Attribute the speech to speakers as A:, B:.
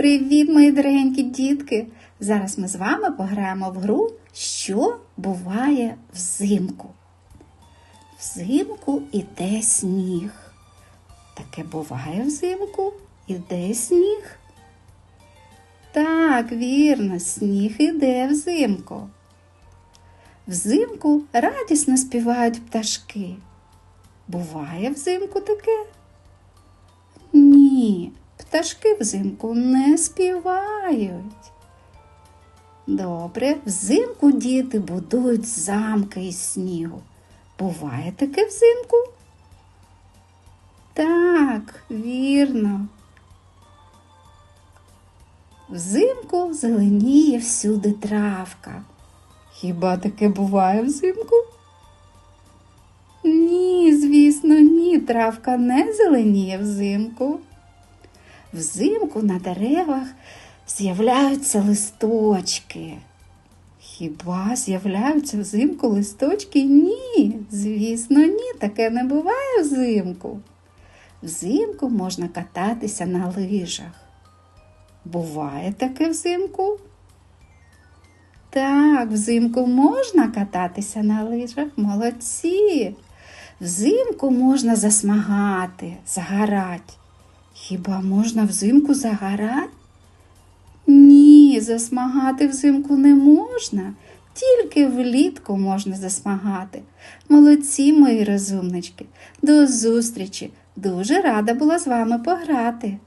A: Привіт, мої дорогенькі дітки! Зараз ми з вами пограємо в гру, що буває взимку. Взимку іде сніг. Таке буває взимку, іде сніг. Так, вірно, сніг іде взимку. Взимку радісно співають пташки. Буває взимку таке? Ні, пташки взимку не співають. Добре, взимку діти будують замки із снігу. Буває таке взимку? Так, вірно. Взимку зеленіє всюди травка. Хіба таке буває взимку? Ні, звісно, ні, травка не зеленіє взимку. Взимку на деревах з'являються листочки. Хіба з'являються взимку листочки? Ні, звісно, ні, таке не буває взимку. Взимку можна кататися на лижах. Буває таке взимку? Так, взимку можна кататися на лижах, молодці. Взимку можна засмагати, загорати. Хіба можна взимку загорати? Ні, засмагати взимку не можна, тільки влітку можна засмагати. Молодці, мої розумнички. До зустрічі! Дуже рада була з вами пограти.